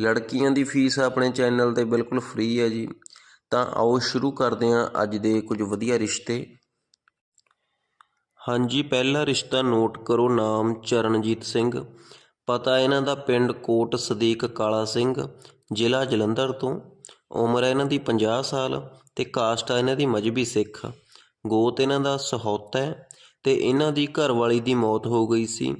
ਲੜਕੀਆਂ ਦੀ ਫੀਸ ਆਪਣੇ ਚੈਨਲ ਤੇ ਬਿਲਕੁਲ ਫ੍ਰੀ ਹੈ ਜੀ। ਤਾਂ ਆਓ ਸ਼ੁਰੂ ਕਰਦੇ ਹਾਂ ਅੱਜ ਦੇ ਕੁਝ ਵਧੀਆ ਰਿਸ਼ਤੇ। ਹਾਂਜੀ, ਪਹਿਲਾ ਰਿਸ਼ਤਾ ਨੋਟ ਕਰੋ, ਨਾਮ ਚਰਨਜੀਤ ਸਿੰਘ। ਪਤਾ ਇਹਨਾਂ ਦਾ ਪਿੰਡ ਕੋਟ ਸਦੀਕ ਕਾਲਾ ਸਿੰਘ, ਜ਼ਿਲ੍ਹਾ ਜਲੰਧਰ ਤੋਂ। ਉਮਰ ਹੈ ਇਹਨਾਂ ਦੀ 50 ਸਾਲ ਤੇ ਕਾਸਟ ਹੈ ਇਹਨਾਂ ਦੀ ਮਜਬੀ ਸਿੱਖ। ਗੋਤ ਇਹਨਾਂ ਦਾ ਸਹੌਤਾ ਹੈ ਤੇ ਇਹਨਾਂ ਦੀ ਘਰਵਾਲੀ ਦੀ ਮੌਤ ਹੋ ਗਈ ਸੀ।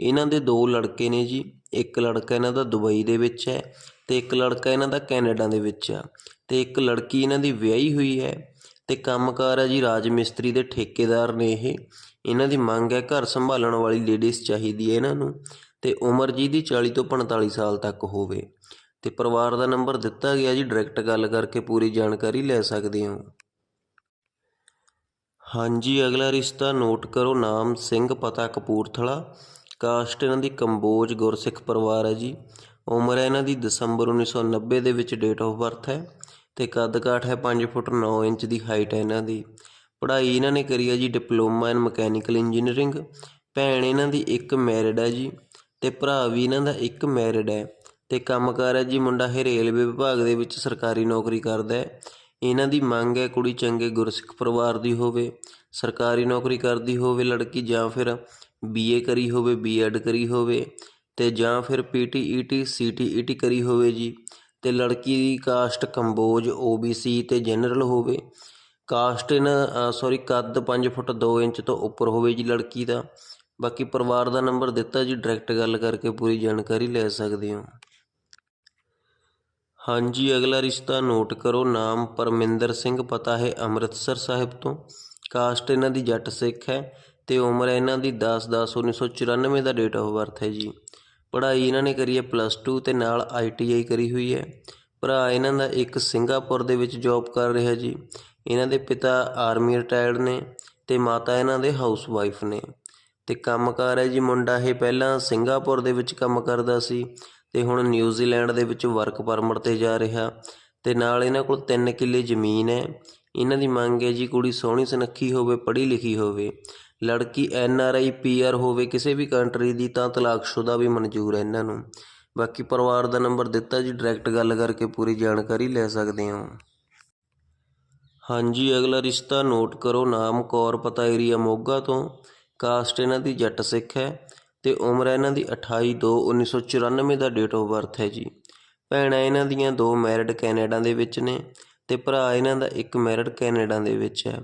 ਇਹਨਾਂ ਦੇ ਦੋ ਲੜਕੇ ਨੇ ਜੀ। ਇੱਕ ਲੜਕਾ ਇਹਨਾਂ ਦਾ ਦੁਬਈ ਦੇ ਵਿੱਚ ਹੈ ਅਤੇ ਇੱਕ ਲੜਕਾ ਇਹਨਾਂ ਦਾ ਕੈਨੇਡਾ ਦੇ ਵਿੱਚ ਆ। ਅਤੇ ਇੱਕ ਲੜਕੀ ਇਹਨਾਂ ਦੀ ਵਿਆਹੀ ਹੋਈ ਹੈ ਤੇ ਕੰਮਕਾਰ ਹੈ ਜੀ ਰਾਜ ਮਿਸਤਰੀ ਦੇ ਠੇਕੇਦਾਰ ਨੇ ਇਹ। ਇਹਨਾਂ ਦੀ ਮੰਗ ਹੈ ਘਰ ਸੰਭਾਲਣ ਵਾਲੀ ਲੇਡੀਜ਼ ਚਾਹੀਦੀ ਹੈ ਇਹਨਾਂ ਨੂੰ ਅਤੇ ਉਮਰ ਜੀ ਦੀ 40 ਤੋਂ 45 ਸਾਲ ਤੱਕ ਹੋਵੇ। ਅਤੇ ਪਰਿਵਾਰ ਦਾ ਨੰਬਰ ਦਿੱਤਾ ਗਿਆ ਜੀ ਡਾਇਰੈਕਟ ਗੱਲ ਕਰਕੇ ਪੂਰੀ ਜਾਣਕਾਰੀ ਲੈ ਸਕਦੇ ਹੋ। ਹਾਂਜੀ, ਅਗਲਾ ਰਿਸ਼ਤਾ ਨੋਟ ਕਰੋ, ਨਾਮ ਸਿੰਘ ਪਤਾ ਕਪੂਰਥਲਾ। ਕਾਸਟ ਇਹਨਾਂ ਦੀ ਕੰਬੋਜ ਗੁਰਸਿੱਖ ਪਰਿਵਾਰ ਹੈ ਜੀ। ਉਮਰ ਹੈ ਇਹਨਾਂ ਦੀ ਦਸੰਬਰ 1990 ਦੇ ਵਿੱਚ ਡੇਟ ਆਫ ਬਰਥ ਹੈ ਤੇ ਕੱਦ ਕਾਠ ਹੈ 5 ਫੁੱਟ 9 ਇੰਚ ਦੀ ਹਾਈਟ ਹੈ ਇਹਨਾਂ ਦੀ। ਪੜ੍ਹਾਈ ਇਹਨਾਂ ਨੇ ਕਰੀ ਹੈ ਜੀ ਡਿਪਲੋਮਾ ਇਨ ਮਕੈਨੀਕਲ ਇੰਜੀਨੀਅਰਿੰਗ ਭੈਣ ਇਹਨਾਂ ਦੀ ਇੱਕ ਮੈਰਿਡ ਹੈ ਜੀ ਤੇ ਭਰਾ ਵੀ ਇਹਨਾਂ ਦਾ ਇੱਕ ਮੈਰਿਡ ਹੈ ਤੇ ਕੰਮਕਾਰ ਹੈ ਜੀ ਮੁੰਡਾ ਇਹ ਰੇਲਵੇ ਵਿਭਾਗ ਦੇ ਵਿੱਚ ਸਰਕਾਰੀ ਨੌਕਰੀ ਕਰਦਾ ਹੈ। ਇਹਨਾਂ ਦੀ ਮੰਗ ਹੈ ਕੁੜੀ ਚੰਗੇ ਗੁਰਸਿੱਖ ਪਰਿਵਾਰ ਦੀ ਹੋਵੇ, ਸਰਕਾਰੀ ਨੌਕਰੀ ਕਰਦੀ ਹੋਵੇ ਲੜਕੀ ਜਾਂ ਫਿਰ ਬੀਏ ਕਰੀ ਹੋਵੇ ਬੀਐਡ ਕਰੀ ਹੋਵੇ ਤੇ ਜਾਂ ਫਿਰ ਪੀਟੀਈਟੀ ਸੀਟੀਈਟੀ ਕਰੀ ਹੋਵੇ ਜੀ। ਤੇ ਲੜਕੀ ਦੀ ਕਾਸਟ ਕੰਬੋਜ ਓਬੀਸੀ ਤੇ ਜਨਰਲ ਹੋਵੇ। ਕਾਸਟ ਇਹਨਾਂ ਸੌਰੀ ਕੱਦ 5 ਫੁੱਟ 2 ਇੰਚ ਤੋਂ ਉੱਪਰ ਹੋਵੇ ਜੀ ਲੜਕੀ ਦਾ। ਬਾਕੀ ਪਰਿਵਾਰ ਦਾ ਨੰਬਰ ਦਿੱਤਾ ਜੀ ਡਾਇਰੈਕਟ ਗੱਲ ਕਰਕੇ ਪੂਰੀ ਜਾਣਕਾਰੀ ਲੈ ਸਕਦੇ ਹੋ। ਹਾਂਜੀ, ਅਗਲਾ ਰਿਸ਼ਤਾ ਨੋਟ ਕਰੋ। ਨਾਮ ਪਰਮਿੰਦਰ ਸਿੰਘ, ਪਤਾ ਹੈ ਅੰਮ੍ਰਿਤਸਰ ਸਾਹਿਬ ਤੋਂ। ਕਾਸਟ ਇਹਨਾਂ ਦੀ ਜੱਟ ਸਿੱਖ ਹੈ। ਤੇ ਉਮਰ ਹੈ ਇਹਨਾਂ ਦੀ 10 10 1994 ਦਾ ਡੇਟ ਆਫ ਬਰਥ ਹੈ ਜੀ। ਪੜ੍ਹਾਈ ਇਹਨਾਂ ਨੇ ਕਰੀ ਹੈ ਪਲੱਸ 2 ਤੇ ਨਾਲ ਆਈਟੀਆਈ ਕਰੀ ਹੋਈ ਹੈ। ਭਰਾ ਇਹਨਾਂ ਦਾ ਇੱਕ ਸਿੰਗਾਪੁਰ ਦੇ ਵਿੱਚ ਜੌਬ ਕਰ ਰਿਹਾ ਜੀ। ਇਹਨਾਂ ਦੇ ਪਿਤਾ ਆਰਮੀ ਰਿਟਾਇਰਡ ਨੇ ਤੇ ਮਾਤਾ ਇਹਨਾਂ ਦੇ ਹਾਊਸ ਵਾਈਫ ਨੇ। ਤੇ ਕੰਮਕਾਰ ਹੈ ਜੀ ਮੁੰਡਾ ਇਹ ਪਹਿਲਾਂ ਸਿੰਗਾਪੁਰ ਦੇ ਵਿੱਚ ਕੰਮ ਕਰਦਾ ਸੀ ਤੇ ਹੁਣ ਨਿਊਜ਼ੀਲੈਂਡ ਦੇ ਵਿੱਚ ਵਰਕ ਪਰਮਿਟ ਤੇ ਜਾ ਰਿਹਾ। ਤੇ ਨਾਲ ਇਹਨਾਂ ਕੋਲ 3 ਕਿੱਲੇ ਜ਼ਮੀਨ ਹੈ। ਇਹਨਾਂ ਦੀ ਮੰਗ ਹੈ ਜੀ ਕੁੜੀ ਸੋਹਣੀ ਸੁਨੱਖੀ ਹੋਵੇ, ਪੜ੍ਹੀ ਲਿਖੀ ਹੋਵੇ। ਲੜਕੀ N R I P R ਹੋਵੇ ਕਿਸੇ ਵੀ ਕੰਟਰੀ ਦੀ ਤਾਂ ਤਲਾਕਸ਼ੁਦਾ ਵੀ ਮਨਜ਼ੂਰ ਹੈ ਇਹਨਾਂ ਨੂੰ। ਬਾਕੀ ਪਰਿਵਾਰ ਦਾ ਨੰਬਰ ਦਿੱਤਾ ਜੀ ਡਾਇਰੈਕਟ ਗੱਲ ਕਰਕੇ ਪੂਰੀ ਜਾਣਕਾਰੀ ਲੈ ਸਕਦੇ ਹੋ। ਹਾਂਜੀ, ਅਗਲਾ ਰਿਸ਼ਤਾ ਨੋਟ ਕਰੋ, ਨਾਮ ਕੌਰ ਪਤਾ ਏਰੀਆ ਮੋਗਾ ਤੋਂ। ਕਾਸਟ ਇਹਨਾਂ ਦੀ ਜੱਟ ਸਿੱਖ ਹੈ ਤੇ ਉਮਰ ਇਹਨਾਂ ਦੀ 28 2 1994 ਦਾ ਡੇਟ ਆਫ ਬਰਥ ਹੈ ਜੀ। ਭੈਣਾਂ ਇਹਨਾਂ ਦੀਆਂ ਦੋ ਮੈਰਿਡ ਕੈਨੇਡਾ ਦੇ ਵਿੱਚ ਨੇ ਤੇ ਭਰਾ ਇਹਨਾਂ ਦਾ ਇੱਕ ਮੈਰਿਡ ਕੈਨੇਡਾ ਦੇ ਵਿੱਚ ਹੈ।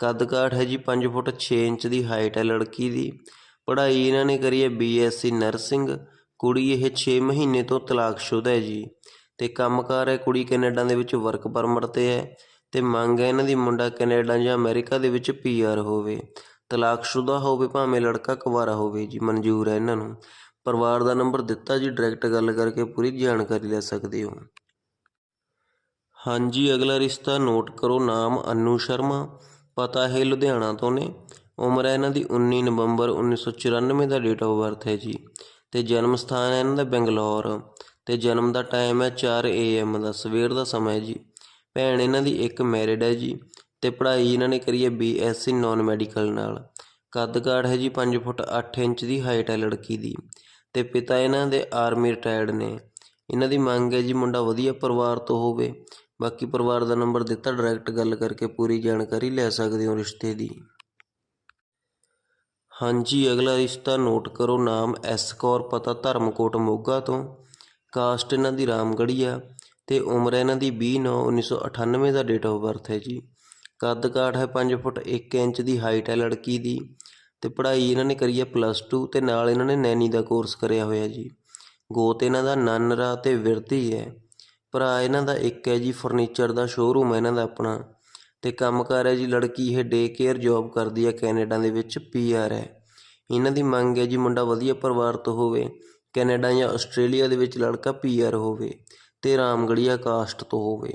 ਕੱਦਕਾਠ ਹੈ ਜੀ 5 ਫੁੱਟ 6 ਇੰਚ ਦੀ ਹਾਈਟ ਹੈ ਲੜਕੀ ਦੀ। ਪੜ੍ਹਾਈ ਇਹਨਾਂ ਨੇ ਕਰੀ ਹੈ ਬੀਐਸਸੀ ਨਰਸਿੰਗ। ਕੁੜੀ ਇਹ 6 ਮਹੀਨੇ ਤੋਂ ਤਲਾਕਸ਼ੁਦਾ ਹੈ ਜੀ। ਤੇ ਕੰਮਕਾਰ ਹੈ ਕੁੜੀ ਕੈਨੇਡਾ ਦੇ ਵਿੱਚ ਵਰਕ ਪਰਮਿਟ ਤੇ ਹੈ। ਤੇ ਮੰਗ ਹੈ ਇਹਨਾਂ ਦੀ ਮੁੰਡਾ ਕੈਨੇਡਾ ਜਾਂ ਅਮਰੀਕਾ ਦੇ ਵਿੱਚ ਪੀਆਰ ਹੋਵੇ। ਤਲਾਕਸ਼ੁਦਾ ਹੋਵੇ ਭਾਵੇਂ ਲੜਕਾ ਕੁਵਾਰਾ ਹੋਵੇ ਜੀ, ਮਨਜ਼ੂਰ ਹੈ ਇਹਨਾਂ ਨੂੰ। ਪਰਿਵਾਰ ਦਾ ਨੰਬਰ ਦਿੱਤਾ ਜੀ ਡਾਇਰੈਕਟ ਗੱਲ ਕਰਕੇ ਪੂਰੀ ਜਾਣਕਾਰੀ ਲੈ ਸਕਦੇ ਹੋ। ਹਾਂਜੀ, ਅਗਲਾ ਰਿਸ਼ਤਾ ਨੋਟ ਕਰੋ, ਨਾਮ ਅਨੂ ਸ਼ਰਮਾ। ਪਤਾ ਹੈ ਲੁਧਿਆਣਾ ਤੋਂ ਨੇ। ਉਮਰ ਹੈ ਇਹਨਾਂ ਦੀ 19 ਨਵੰਬਰ 1994 ਦਾ ਡੇਟ ਆਫ ਬਰਥ ਹੈ ਜੀ। ਤੇ ਜਨਮ ਸਥਾਨ ਹੈ ਇਹਨਾਂ ਦਾ ਬੰਗਲੌਰ। ਤੇ ਜਨਮ ਦਾ ਟਾਈਮ ਹੈ 4 ਏਐਮ ਦਾ, ਸਵੇਰ ਦਾ ਸਮਾਂ ਹੈ ਜੀ। ਭੈਣ ਇਹਨਾਂ ਦੀ ਇੱਕ ਮੈਰਿਡ ਹੈ ਜੀ। ਤੇ ਪੜ੍ਹਾਈ ਇਹਨਾਂ ਨੇ ਕਰੀ ਹੈ ਬੀਐਸਸੀ ਨਾਨ ਮੈਡੀਕਲ ਨਾਲ। ਕੱਦ ਕਾਠ ਹੈ ਜੀ 5 ਫੁੱਟ 8 ਇੰਚ ਦੀ ਹਾਈਟ ਹੈ ਲੜਕੀ ਦੀ। ਤੇ ਪਿਤਾ ਇਹਨਾਂ ਦੇ ਆਰਮੀ ਰਿਟਾਇਰਡ ਨੇ। ਇਹਨਾਂ ਦੀ ਮੰਗ ਹੈ ਜੀ ਮੁੰਡਾ ਵਧੀਆ ਪਰਿਵਾਰ ਤੋਂ ਹੋਵੇ। ਬਾਕੀ ਪਰਿਵਾਰ ਦਾ ਨੰਬਰ ਦਿੱਤਾ ਡਾਇਰੈਕਟ ਗੱਲ ਕਰਕੇ ਪੂਰੀ ਜਾਣਕਾਰੀ ਲੈ ਸਕਦੇ ਹੋ ਰਿਸ਼ਤੇ ਦੀ। ਹਾਂਜੀ, ਅਗਲਾ ਰਿਸ਼ਤਾ ਨੋਟ ਕਰੋ, ਨਾਮ ਐਸ ਕੌਰ, ਪਤਾ ਧਰਮਕੋਟ, ਮੋਗਾ ਤੋਂ। ਕਾਸਟ ਇਹਨਾਂ ਦੀ ਰਾਮਗੜੀ ਆ ਤੇ ਉਮਰ ਇਹਨਾਂ ਦੀ 20 9 1998 ਦਾ ਡੇਟ ਆਫ ਬਰਥ ਹੈ ਜੀ। ਕੱਦ ਕਾਠ ਹੈ 5 ਫੁੱਟ 1 ਇੰਚ ਦੀ ਹਾਈਟ ਹੈ ਲੜਕੀ ਦੀ ਤੇ ਪੜ੍ਹਾਈ ਇਹਨਾਂ ਨੇ ਕਰੀ ਹੈ ਪਲੱਸ 2 ਤੇ ਨਾਲ ਇਹਨਾਂ ਨੇ ਨੈਨੀ ਦਾ ਕੋਰਸ ਕਰਿਆ ਹੋਇਆ ਜੀ। ਗੋਤ ਇਹਨਾਂ ਦਾ ਨਾਨਰਾ ਤੇ ਵਿਰਤੀ ਹੈ। ਭਰਾ ਇਹਨਾਂ ਦਾ ਇੱਕ ਹੈ ਜੀ ਫਰਨੀਚਰ ਦਾ ਸ਼ੋਅਰੂਮ ਹੈ ਇਹਨਾਂ ਦਾ ਆਪਣਾ ਤੇ ਕੰਮਕਾਰ ਹੈ ਜੀ, ਲੜਕੀ ਇਹ ਡੇ ਕੇਅਰ ਜੌਬ ਕਰਦੀ ਹੈ ਕੈਨੇਡਾ ਦੇ ਵਿੱਚ ਪੀਆਰ ਹੈ। ਇਹਨਾਂ ਦੀ ਮੰਗ ਹੈ ਜੀ ਮੁੰਡਾ ਵਧੀਆ ਪਰਿਵਾਰ ਤੋਂ ਹੋਵੇ, ਕੈਨੇਡਾ ਜਾਂ ਆਸਟ੍ਰੇਲੀਆ ਦੇ ਵਿੱਚ ਲੜਕਾ ਪੀਆਰ ਹੋਵੇ ਤੇ ਰਾਮਗੜੀਆ ਕਾਸਟ ਤੋਂ ਹੋਵੇ।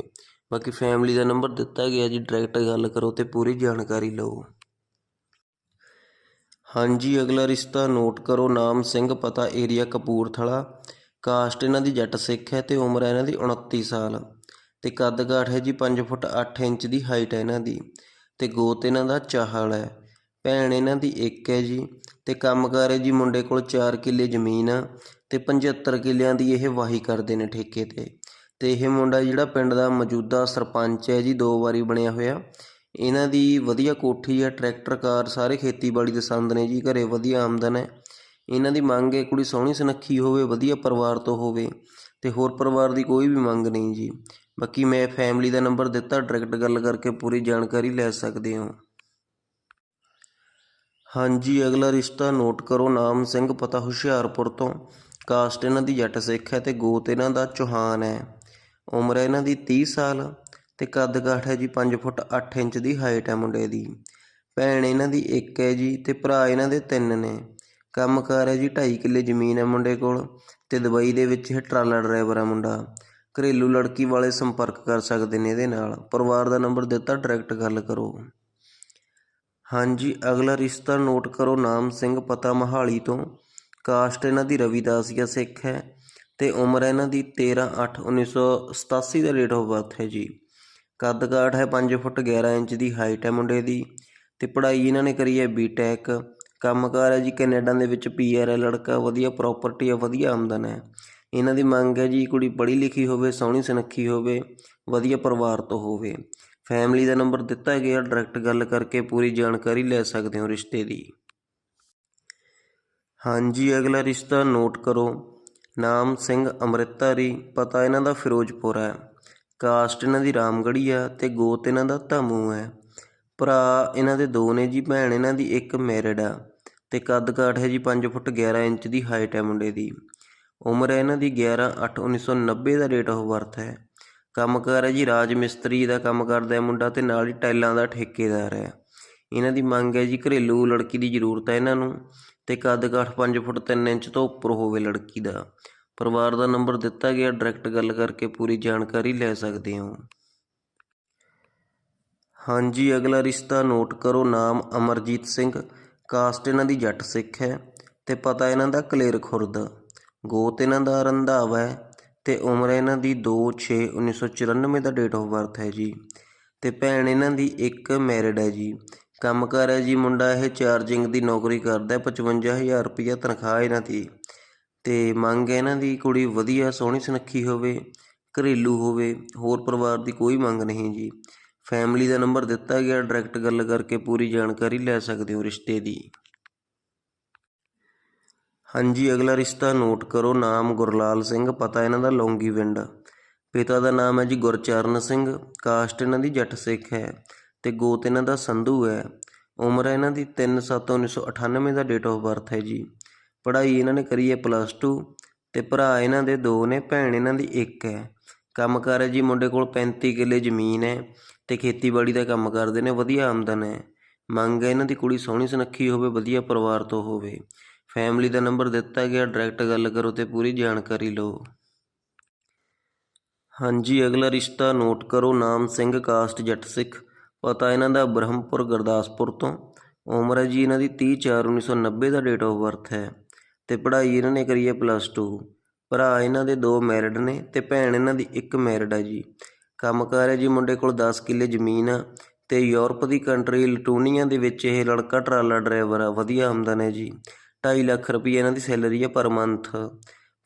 ਬਾਕੀ ਫੈਮਿਲੀ ਦਾ ਨੰਬਰ ਦਿੱਤਾ ਗਿਆ ਜੀ ਡਾਇਰੈਕਟ ਗੱਲ ਕਰੋ ਤੇ ਪੂਰੀ ਜਾਣਕਾਰੀ ਲਓ। ਹਾਂਜੀ, ਅਗਲਾ ਰਿਸ਼ਤਾ ਨੋਟ ਕਰੋ, ਨਾਮ ਸਿੰਘ, ਪਤਾ ਏਰੀਆ ਕਪੂਰਥਲਾ। ਕਾਸਟ ਇਹਨਾਂ ਦੀ ਜੱਟ ਸਿੱਖ ਹੈ ਤੇ ਉਮਰ ਹੈ ਇਹਨਾਂ ਦੀ 29 ਸਾਲ ਤੇ ਕੱਦ ਕਾਠ ਹੈ ਜੀ 5 ਫੁੱਟ 8 ਇੰਚ ਦੀ, ਹਾਈਟ ਹੈ ਇਹਨਾਂ ਦੀ ਤੇ ਗੋਤ ਇਹਨਾਂ ਦਾ ਚਾਹਲ ਹੈ, ਭੈਣ ਇਹਨਾਂ ਦੀ ਇੱਕ ਹੈ ਜੀ ਤੇ ਕੰਮਕਾਰ ਹੈ ਜੀ ਮੁੰਡੇ ਕੋਲ 4 ਕਿੱਲੇ ਜ਼ਮੀਨ ਆ ਤੇ 75 ਕਿੱਲਿਆਂ ਦੀ ਇਹ ਵਾਹੀ ਕਰਦੇ ਨੇ ਠੇਕੇ ਤੇ ਤੇ ਇਹ ਮੁੰਡਾ ਜਿਹੜਾ ਪਿੰਡ ਦਾ ਮੌਜੂਦਾ ਸਰਪੰਚ ਹੈ ਜੀ, ਦੋ ਵਾਰੀ ਬਣਿਆ ਹੋਇਆ। ਇਹਨਾਂ ਦੀ ਵਧੀਆ ਕੋਠੀ ਹੈ, ਟਰੈਕਟਰ, ਕਾਰ ਸਾਰੇ ਖੇਤੀਬਾੜੀ ਦੇ ਸੰਦ ਨੇ ਜੀ, ਘਰੇ ਵਧੀਆ ਆਮਦਨ ਹੈ। ਇਹਨਾਂ ਦੀ ਮੰਗ ਹੈ, ਕੁੜੀ ਸੋਹਣੀ ਸੁਨੱਖੀ ਹੋਵੇ, ਵਧੀਆ ਪਰਿਵਾਰ ਤੋਂ ਹੋਵੇ ਅਤੇ ਹੋਰ ਪਰਿਵਾਰ ਦੀ ਕੋਈ ਵੀ ਮੰਗ ਨਹੀਂ ਜੀ। ਬਾਕੀ ਮੈਂ ਫੈਮਿਲੀ ਦਾ ਨੰਬਰ ਦਿੱਤਾ ਡਾਇਰੈਕਟ ਗੱਲ ਕਰਕੇ ਪੂਰੀ ਜਾਣਕਾਰੀ ਲੈ ਸਕਦੇ ਹੋ। ਹਾਂਜੀ, ਅਗਲਾ ਰਿਸ਼ਤਾ ਨੋਟ ਕਰੋ, ਨਾਮ ਸਿੰਘ, ਪਤਾ ਹੁਸ਼ਿਆਰਪੁਰ ਤੋਂ। ਕਾਸਟ ਇਹਨਾਂ ਦੀ ਜੱਟ ਸਿੱਖ ਹੈ ਤੇ ਗੋਤ ਇਹਨਾਂ ਦਾ ਚੌਹਾਨ ਹੈ। ਉਮਰ ਹੈ ਇਹਨਾਂ ਦੀ 30 ਸਾਲ ਤੇ ਕੱਦ ਕਾਠ ਹੈ ਜੀ 5 ਫੁੱਟ 8 ਇੰਚ ਦੀ ਹਾਈਟ ਹੈ ਮੁੰਡੇ ਦੀ। ਭੈਣ ਇਹਨਾਂ ਦੀ ਇੱਕ ਹੈ ਜੀ ਤੇ ਭਰਾ ਇਹਨਾਂ ਦੇ ਤਿੰਨ ਨੇ। ਕੰਮਕਾਰ ਹੈ ਜੀ 2.5 ਕਿੱਲੇ ਜ਼ਮੀਨ ਹੈ ਮੁੰਡੇ ਕੋਲ ਤੇ ਦੁਬਈ ਦੇ ਵਿੱਚ ਇਹ ਟਰਾਲਾ ਡਰਾਈਵਰ ਹੈ ਮੁੰਡਾ। ਘਰੇਲੂ ਲੜਕੀ ਵਾਲੇ ਸੰਪਰਕ ਕਰ ਸਕਦੇ ਨੇ ਇਹਦੇ ਨਾਲ। ਪਰਿਵਾਰ ਦਾ ਨੰਬਰ ਦਿੱਤਾ, ਡਾਇਰੈਕਟ ਗੱਲ ਕਰੋ। ਹਾਂਜੀ, ਅਗਲਾ ਰਿਸ਼ਤਾ ਨੋਟ ਕਰੋ, ਨਾਮ ਸਿੰਘ ਪਤਾ ਮਹਾਲੀ ਤੋਂ। ਕਾਸਟ ਇਹਨਾਂ ਦੀ ਰਵਿਦਾਸੀਆ ਸਿੱਖ ਹੈ ਤੇ ਉਮਰ ਹੈ ਇਹਨਾਂ ਦੀ 13 8 1987 ਦਾ ਡੇਟ ਆਫ ਬਰਥ ਹੈ ਜੀ। ਕੱਦ ਕਾਠ ਹੈ 5 ਫੁੱਟ 11 ਇੰਚ ਦੀ ਹਾਈਟ ਹੈ ਮੁੰਡੇ ਦੀ ਤੇ ਪੜ੍ਹਾਈ ਇਹਨਾਂ ਨੇ ਕਰੀ ਹੈ ਬੀਟੈਕ ਕੰਮ ਕਾਰ ਹੈ ਜੀ, ਕੈਨੇਡਾ ਦੇ ਵਿੱਚ ਪੀਆਰ ਹੈ, ਲੜਕਾ ਵਧੀਆ ਪ੍ਰਾਪਰਟੀ ਹੈ, ਵਧੀਆ ਆਮਦਨ ਹੈ। ਇਹਨਾਂ ਦੀ ਮੰਗ ਹੈ ਜੀ, ਕੁੜੀ ਪੜ੍ਹੀ ਲਿਖੀ ਹੋਵੇ, ਸੋਹਣੀ ਸੁਨੱਖੀ ਹੋਵੇ, ਵਧੀਆ ਪਰਿਵਾਰ ਤੋਂ ਹੋਵੇ। ਫੈਮਿਲੀ ਦਾ ਨੰਬਰ ਦਿੱਤਾ ਗਿਆ ਡਾਇਰੈਕਟ ਗੱਲ ਕਰਕੇ ਪੂਰੀ ਜਾਣਕਾਰੀ ਲੈ ਸਕਦੇ ਹੋ ਰਿਸ਼ਤੇ ਦੀ। ਹਾਂਜੀ, ਅਗਲਾ ਰਿਸ਼ਤਾ ਨੋਟ ਕਰੋ। ਨਾਮ ਸਿੰਘ ਅੰਮ੍ਰਿਤਧਾਰੀ, ਪਤਾ ਇਹਨਾਂ ਦਾ ਫਿਰੋਜ਼ਪੁਰ ਹੈ। ਕਾਸਟ ਇਹਨਾਂ ਦੀ ਰਾਮਗੜ੍ਹੀ ਆ ਤੇ ਗੋਤ ਇਹਨਾਂ ਦਾ ਧਾਮੂ ਹੈ। ਭਰਾ ਇਹਨਾਂ ਦੇ ਦੋ ਨੇ ਜੀ, ਭੈਣ ਇਹਨਾਂ ਦੀ ਇੱਕ ਮੈਰਿਡ ਆ ਤੇ ਕੱਦ ਕਾਠ ਹੈ ਜੀ 5 ਫੁੱਟ 11 ਇੰਚ ਦੀ ਹਾਈਟ ਹੈ ਮੁੰਡੇ ਦੀ। ਉਮਰ ਹੈ ਇਹਨਾਂ ਦੀ 11 8 1990 ਦਾ ਡੇਟ ਆਫ ਬਰਥ ਹੈ। ਕੰਮਕਾਰ ਹੈ ਜੀ ਰਾਜ ਮਿਸਤਰੀ ਦਾ, ਕੰਮ ਕਰਦਾ ਹੈ ਮੁੰਡਾ ਤੇ ਨਾਲ ਹੀ ਟਾਈਲਾਂ ਦਾ ਠੇਕੇਦਾਰ ਹੈ। ਇਹਨਾਂ ਦੀ ਮੰਗ ਹੈ ਜੀ ਘਰੇਲੂ ਲੜਕੀ ਦੀ ਜ਼ਰੂਰਤ ਹੈ ਇਹਨਾਂ ਨੂੰ ਤੇ ਕੱਦ ਕਾਠ 5 ਫੁੱਟ 3 ਇੰਚ ਤੋਂ ਉੱਪਰ ਹੋਵੇ ਲੜਕੀ ਦਾ। ਪਰਿਵਾਰ ਦਾ ਨੰਬਰ ਦਿੱਤਾ ਗਿਆ ਡਾਇਰੈਕਟ ਗੱਲ ਕਰਕੇ ਪੂਰੀ ਜਾਣਕਾਰੀ ਲੈ ਸਕਦੇ ਹੋ। ਹਾਂਜੀ, ਅਗਲਾ ਰਿਸ਼ਤਾ ਨੋਟ ਕਰੋ, ਨਾਮ ਅਮਰਜੀਤ ਸਿੰਘ। ਕਾਸਟ ਇਹਨਾਂ ਦੀ ਜੱਟ ਸਿੱਖ ਹੈ ਤੇ ਪਤਾ ਇਹਨਾਂ ਦਾ ਕਲੇਰ ਖੁਰਦ। ਗੋਤ ਇਹਨਾਂ ਦਾ ਰੰਧਾਵਾ ਹੈ ਤੇ ਉਮਰ ਇਹਨਾਂ ਦੀ 2/6/1994 ਦਾ ਡੇਟ ਆਫ ਬਰਥ ਹੈ ਜੀ। ਤੇ ਭੈਣ ਇਹਨਾਂ ਦੀ ਇੱਕ ਮੈਰਿਡ ਹੈ ਜੀ। ਕੰਮ ਕੰਮਕਾਰ ਹੈ ਜੀ, ਮੁੰਡਾ ਇਹ ਚਾਰਜਿੰਗ ਦੀ ਨੌਕਰੀ ਕਰਦਾ ਹੈ 55000 ਰੁਪਇਆ ਤਨਖਾਹ ਇਹਨਾਂ ਦੀ। ਤੇ ਮੰਗ ਹੈ ਇਹਨਾਂ ਦੀ ਕੁੜੀ ਵਧੀਆ ਸੋਹਣੀ ਸੁਨੱਖੀ ਹੋਵੇ, ਘਰੇਲੂ ਹੋਵੇ, ਹੋਰ ਪਰਿਵਾਰ ਦੀ ਕੋਈ ਮੰਗ ਨਹੀਂ ਜੀ। ਫੈਮਿਲੀ ਦਾ ਨੰਬਰ ਦਿੱਤਾ ਗਿਆ, ਡਾਇਰੈਕਟ ਗੱਲ ਕਰਕੇ ਪੂਰੀ ਜਾਣਕਾਰੀ ਲੈ ਸਕਦੇ ਹੋ ਰਿਸ਼ਤੇ ਦੀ। ਹਾਂਜੀ, ਅਗਲਾ ਰਿਸ਼ਤਾ ਨੋਟ ਕਰੋ, ਨਾਮ ਗੁਰਲਾਲ ਸਿੰਘ, ਪਤਾ ਇਹਨਾਂ ਦਾ ਲੌਂਗੀ ਵਿੰਡ ਪਿਤਾ ਦਾ ਨਾਮ ਹੈ ਜੀ ਗੁਰਚਰਨ ਸਿੰਘ, ਕਾਸਟ ਇਹਨਾਂ ਦੀ ਜੱਟ ਸਿੱਖ ਹੈ ਤੇ ਗੋਤ ਇਹਨਾਂ ਦਾ ਸੰਧੂ ਹੈ। ਉਮਰ ਹੈ ਇਹਨਾਂ ਦੀ 3/7/1998 ਦਾ ਡੇਟ ਆਫ ਬਰਥ ਹੈ ਜੀ। ਪੜ੍ਹਾਈ ਇਹਨਾਂ ਨੇ ਕਰੀ ਹੈ ਪਲੱਸ 2 ਤੇ ਭਰਾ ਇਹਨਾਂ ਦੇ ਦੋ ਨੇ, ਭੈਣ ਇਹਨਾਂ ਦੀ ਇੱਕ ਹੈ। ਕੰਮ ਕੰਮਕਾਰ ਹੈ ਜੀ ਮੁੰਡੇ ਕੋਲ 35 ਕਿੱਲੇ ਜ਼ਮੀਨ ਹੈ। ਅਤੇ ਖੇਤੀਬਾੜੀ ਦਾ ਕੰਮ ਕਰਦੇ ਨੇ, ਵਧੀਆ ਆਮਦਨ ਹੈ। ਮੰਗ ਹੈ ਇਹਨਾਂ ਦੀ ਕੁੜੀ ਸੋਹਣੀ ਸੁਨੱਖੀ ਹੋਵੇ, ਵਧੀਆ ਪਰਿਵਾਰ ਤੋਂ ਹੋਵੇ। ਫੈਮਿਲੀ ਦਾ ਨੰਬਰ ਦਿੱਤਾ ਗਿਆ ਡਾਇਰੈਕਟ ਗੱਲ ਕਰੋ ਤੇ ਪੂਰੀ ਜਾਣਕਾਰੀ ਲਓ। ਹਾਂਜੀ, ਅਗਲਾ ਰਿਸ਼ਤਾ ਨੋਟ ਕਰੋ, ਨਾਮ ਸਿੰਘ ਕਾਸਟ ਜੱਟ ਸਿੱਖ, ਪਤਾ ਇਹਨਾਂ ਦਾ ਬ੍ਰਹਮਪੁਰ, ਗੁਰਦਾਸਪੁਰ ਤੋਂ। ਉਮਰ ਹੈ ਜੀ ਇਹਨਾਂ ਦੀ 30 4 1990 ਦਾ ਡੇਟ ਆਫ ਬਰਥ ਹੈ ਤੇ ਪੜ੍ਹਾਈ ਇਹਨਾਂ ਨੇ ਕਰੀ ਹੈ ਪਲੱਸ 2 ਭਰਾ ਇਹਨਾਂ ਦੇ ਦੋ ਮੈਰਿਡ ਨੇ ਤੇ ਭੈਣ ਇਹਨਾਂ ਦੀ ਇੱਕ ਮੈਰਿਡ ਹੈ ਜੀ। ਕੰਮ ਕੰਮਕਾਰ ਹੈ ਜੀ, ਮੁੰਡੇ ਕੋਲ 10 ਕਿੱਲੇ ਜ਼ਮੀਨ ਆ ਤੇ ਯੂਰਪ ਦੀ ਕੰਟਰੀ ਲਟੂਨੀਆ ਦੇ ਵਿੱਚ ਇਹ ਲੜਕਾ ਟਰਾਲਾ ਡਰਾਈਵਰ ਆ, ਵਧੀਆ ਆਮਦਨ ਹੈ ਜੀ। 2.5 ਲੱਖ ਰੁਪਏ ਇਹਨਾਂ ਦੀ ਸੈਲਰੀ ਆ ਪਰ ਮੰਥ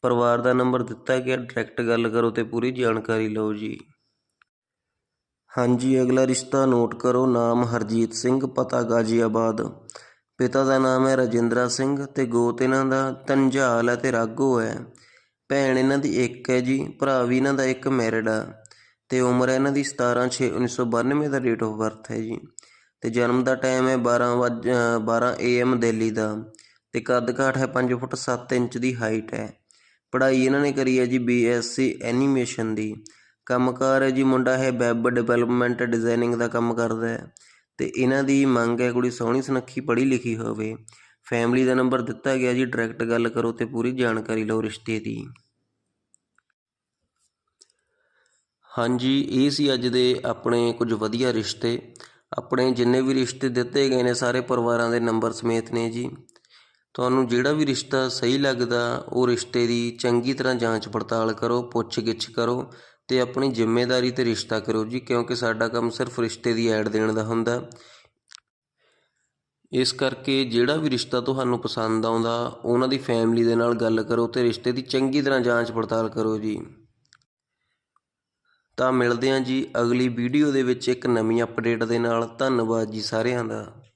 ਪਰਿਵਾਰ ਦਾ ਨੰਬਰ ਦਿੱਤਾ ਗਿਆ ਡਾਇਰੈਕਟ ਗੱਲ ਕਰੋ ਤੇ ਪੂਰੀ ਜਾਣਕਾਰੀ ਲਓ ਜੀ। ਹਾਂਜੀ, ਅਗਲਾ ਰਿਸ਼ਤਾ ਨੋਟ ਕਰੋ, ਨਾਮ ਹਰਜੀਤ ਸਿੰਘ, ਪਤਾ ਗਾਜੀਆਬਾਦ। ਪਿਤਾ ਦਾ ਨਾਮ ਹੈ ਰਜਿੰਦਰਾ ਸਿੰਘ ਤੇ ਗੋਤ ਇਹਨਾਂ ਦਾ ਤੰਝਾਲ ਹੈ ਤੇ ਰਾਗੋ ਹੈ। ਭੈਣ ਇਹਨਾਂ ਦੀ ਇੱਕ ਹੈ ਜੀ, ਭਰਾ ਵੀ ਇਹਨਾਂ ਦਾ ਇੱਕ ਮੈਰਿਡ ਆ। ਤੇ ਉਮਰ ਹੈ ਇਹਨਾਂ ਦੀ 17 6 1992 ਦਾ ਡੇਟ ਆਫ ਬਰਥ ਹੈ ਜੀ। ਤੇ ਜਨਮ ਦਾ ਟਾਈਮ ਹੈ 12 ਵਜ 12 ਏਐਮ ਦਿੱਲੀ ਦਾ। ਤੇ ਕੱਦ ਕਾਠ ਹੈ 5 ਫੁੱਟ 7 ਇੰਚ ਦੀ ਹਾਈਟ ਹੈ। ਪੜ੍ਹਾਈ ਇਹਨਾਂ ਨੇ ਕਰੀ ਹੈ ਜੀ ਬੀਐਸਸੀ ਐਨੀਮੇਸ਼ਨ ਦੀ। ਕੰਮਕਾਰ ਹੈ ਜੀ ਮੁੰਡਾ ਹੈ ਵੈਬ ਡਿਵੈਲਪਮੈਂਟ ਡਿਜ਼ਾਈਨਿੰਗ ਦਾ ਕੰਮ ਕਰਦਾ ਹੈ। ਤੇ ਇਹਨਾਂ ਦੀ ਮੰਗ ਹੈ ਕੁੜੀ ਸੋਹਣੀ ਸੁਨੱਖੀ ਪੜ੍ਹੀ ਲਿਖੀ ਹੋਵੇ। ਫੈਮਿਲੀ ਦਾ ਨੰਬਰ ਦਿੱਤਾ ਗਿਆ ਜੀ ਡਾਇਰੈਕਟ ਗੱਲ ਕਰੋ ਤੇ ਪੂਰੀ ਜਾਣਕਾਰੀ ਲਓ ਰਿਸ਼ਤੇ ਦੀ। ਹਾਂਜੀ, ਇਹ ਸੀ ਅੱਜ ਦੇ ਆਪਣੇ ਕੁਝ ਵਧੀਆ ਰਿਸ਼ਤੇ। ਆਪਣੇ ਜਿੰਨੇ ਵੀ ਰਿਸ਼ਤੇ ਦਿੱਤੇ ਗਏ ਨੇ ਸਾਰੇ ਪਰਿਵਾਰਾਂ ਦੇ ਨੰਬਰ ਸਮੇਤ ਨੇ ਜੀ। ਤੁਹਾਨੂੰ ਜਿਹੜਾ ਵੀ ਰਿਸ਼ਤਾ ਸਹੀ ਲੱਗਦਾ, ਉਹ ਰਿਸ਼ਤੇ ਦੀ ਚੰਗੀ ਤਰ੍ਹਾਂ ਜਾਂਚ ਪੜਤਾਲ ਕਰੋ ਪੁੱਛ ਗਿੱਛ ਕਰੋ ਤੇ ਆਪਣੀ ਜ਼ਿੰਮੇਵਾਰੀ ਤੇ ਰਿਸ਼ਤਾ ਕਰੋ ਜੀ, ਕਿਉਂਕਿ ਸਾਡਾ ਕੰਮ ਸਿਰਫ ਰਿਸ਼ਤੇ ਦੀ ਐਡ ਦੇਣ ਦਾ ਹੁੰਦਾ। ਇਸ ਕਰਕੇ ਜਿਹੜਾ ਵੀ ਰਿਸ਼ਤਾ ਤੁਹਾਨੂੰ ਪਸੰਦ ਆਉਂਦਾ, ਉਹਨਾਂ ਦੀ ਫੈਮਿਲੀ ਦੇ ਨਾਲ ਗੱਲ ਕਰੋ ਤੇ ਰਿਸ਼ਤੇ ਦੀ ਚੰਗੀ ਤਰ੍ਹਾਂ ਜਾਂਚ ਪੜਤਾਲ ਕਰੋ ਜੀ। ਤਾਂ ਮਿਲਦੇ ਹਾਂ ਜੀ ਅਗਲੀ ਵੀਡੀਓ ਦੇ ਵਿੱਚ ਇੱਕ ਨਵੀਂ ਅਪਡੇਟ ਦੇ ਨਾਲ। ਧੰਨਵਾਦ ਜੀ ਸਾਰਿਆਂ ਦਾ।